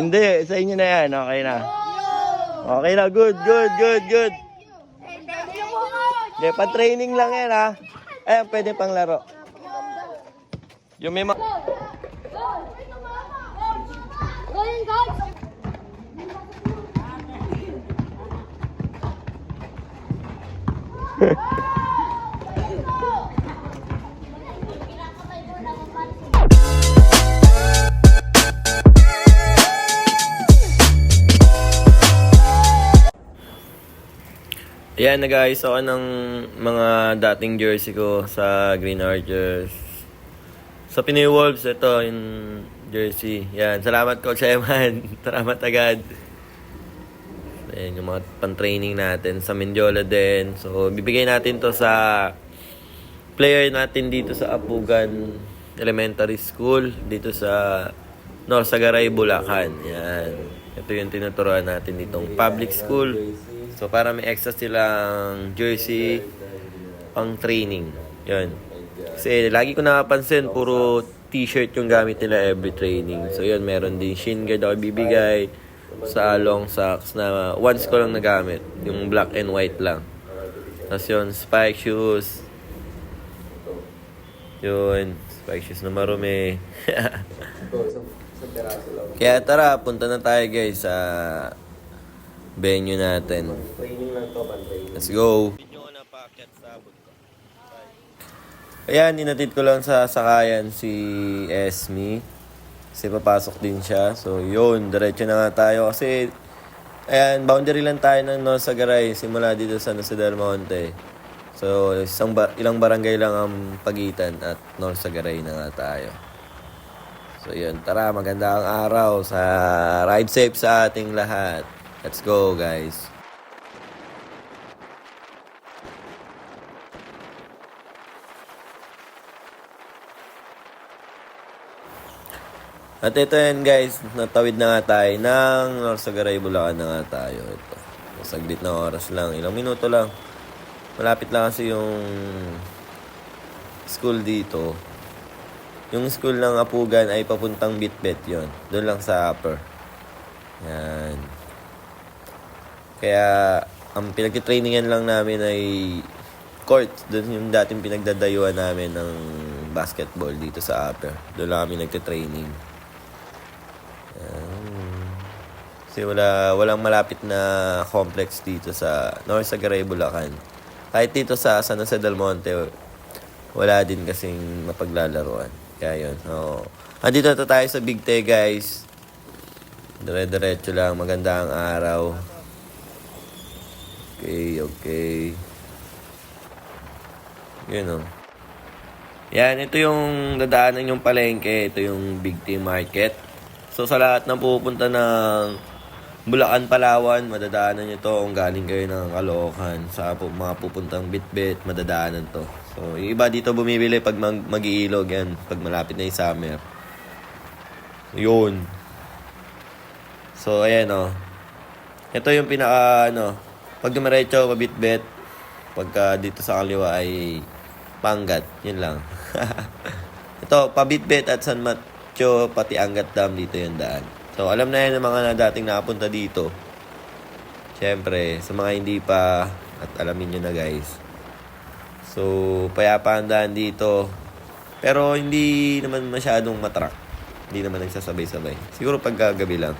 Hindi, sa inyo na yan. Okay na. Okay na, good, good, good, good. Hindi, pa-training lang yan ha. Eh, pwede pang laro. Yung may ma- Ayan, nag-ayos ako ng mga dating jersey ko sa Green Archers. Sa Pinoy Wolves, ito yung jersey. Yan, salamat Coach Eman. salamat agad. Ayan, yung mga pan-training natin sa Mendiola din. So, bibigay natin to sa player natin dito sa Apugan Elementary School. Dito sa Norsagaray, Bulacan. Yan. Ito yung tinuturuan natin ditong public school. So, para may extra silang jersey pang training. Yan. Kasi lagi ko napapansin, puro t-shirt yung gamit nila every training. So, yun, meron din shin guard ako bibigay sa long socks na once ko lang nagamit. Yung black and white lang. Tapos yun, spike shoes. Yun, spike shoes na marumi. Kaya tara, punta na tayo guys sa venue natin. Training lang to, pan-training. Let's go. Ayan, inatid ko lang sa sakayan si Esme. Kasi papasok din siya. So, yun. Diretso na nga tayo. Kasi, ayan, boundary lang tayo ng North Sagaray. Simula dito sa Nasa Del Monte. So, isang ba- ilang barangay lang ang pagitan at North Sagaray na nga tayo. So, yun. Tara, magandang araw sa ride safe sa ating lahat. Let's go, guys. At ito yan guys, natawid na nga tayo ng Norsagaray, Bulacan na nga tayo. Ito. Saglit na oras lang, ilang minuto lang. Malapit lang kasi yung school dito. Yung school ng Apugan ay papuntang Bitbit yon Doon lang sa upper. Yan. Kaya, ang pinag-trainingan lang namin ay court. Doon yung dating pinagdadayuan namin ng basketball dito sa upper. Doon lang kami nagte-training. Kasi wala, walang malapit na complex dito sa North Sagaray, Bulacan. Kahit dito sa San Jose del Monte, wala din kasing mapaglalaruan. Kaya yun. Oo. Andito na tayo sa Big Te, guys. Dire-diretso lang. Maganda ang araw. Okay, okay. Yun, oh. Yan, ito yung dadaanan yung palengke. Ito yung Big T Market. So, sa lahat ng pupunta ng Bulacan, Palawan, madadaanan nyo to kung galing kayo ng Caloocan. Sa mga pupuntang Bitbit, madadaanan to. So, iba dito bumibili pag mag mag-iilog yan, pag malapit na yung summer. Yun. So, ayan o. Ito yung pinaka, ano, pag dumiretso, pabitbit. Pagka dito sa kaliwa ay panggat. Yun lang. Ito, pabitbit at San Mateo, pati Angat Dam, dito yung daan. So, alam na yan ng mga na dating nakapunta dito. Siyempre, sa mga hindi pa, at alamin nyo na guys. So, payapa ang daan dito. Pero hindi naman masyadong matrak. Hindi naman nagsasabay-sabay. Siguro pagkagabi lang.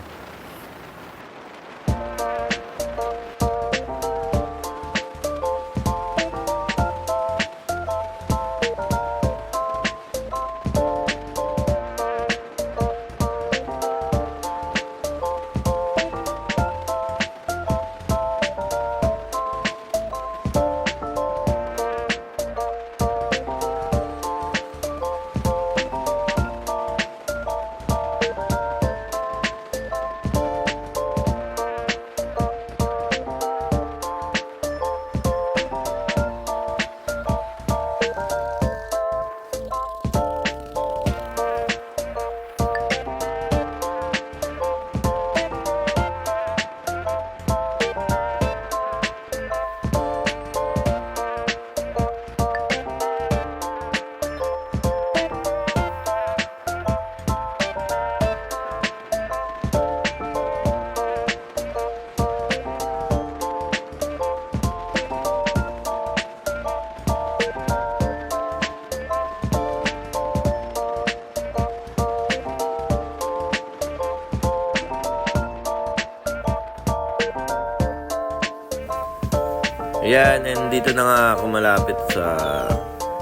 Ayan, and dito na nga ako malapit sa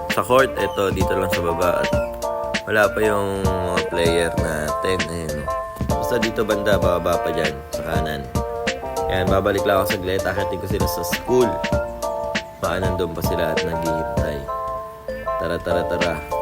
sa court. Ito, dito lang sa baba. At wala pa yung mga player natin. Ayan. Basta dito banda, bababa pa dyan, sa kanan. Ayan, babalik lang ako saglit. Akitin ko sila sa school. Baka nandun pa sila at naghihintay. Tara, tara, tara.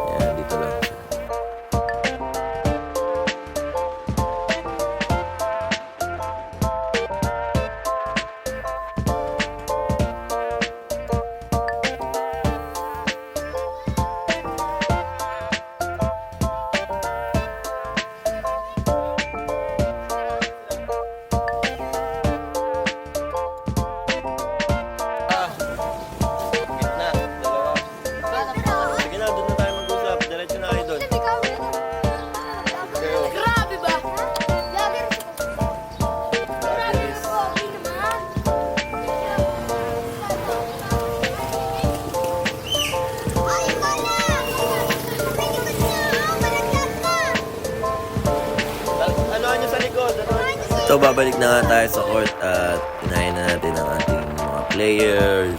Babalik na nga tayo sa court at inahin na natin ang ating mga players.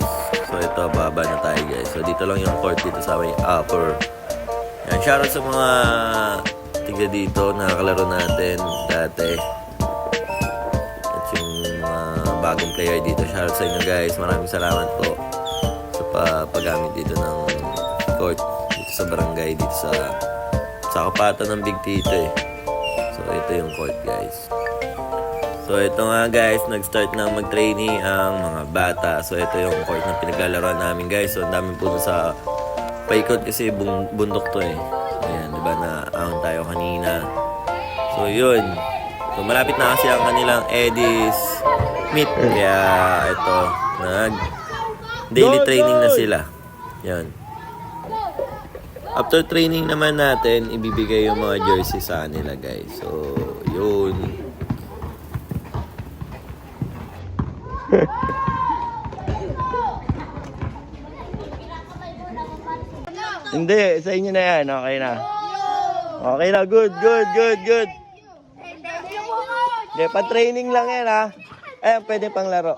So, ito, baba na tayo guys. So, dito lang yung court dito sa may upper. Yan, shoutout sa mga tiga dito, nakakalaro natin dati. At yung mga bagong player dito, shoutout sa inyo guys. Maraming salamat po sa pa- paggamit dito ng court dito sa barangay, dito sa sa kapatan ng Big Tito eh. So, ito yung court, guys. So, ito nga, guys. Nag-start na mag-trainee ang mga bata. So, ito yung court na pinaglalaroan namin, guys. So, ang dami po sa paikot kasi bung- bundok to eh. Ayan, di ba na ahon tayo kanina. So, yun. So, malapit na kasi ang kanilang Edis meet. Kaya, ito, nag daily training na sila. Yan. After training naman natin, ibibigay yung mga jersey sa kanila, guys. So, yun. Hindi, sa inyo na yan. Okay na. Okay na. Good, good, good, good. Hindi, pa-training lang yan ha. Eh, pwede pang laro.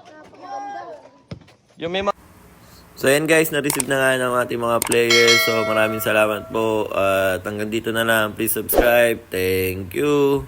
Yung. So, yan guys, na-receive na nga ng ating mga players. So, maraming salamat po. At hanggang dito na lang. Please subscribe. Thank you.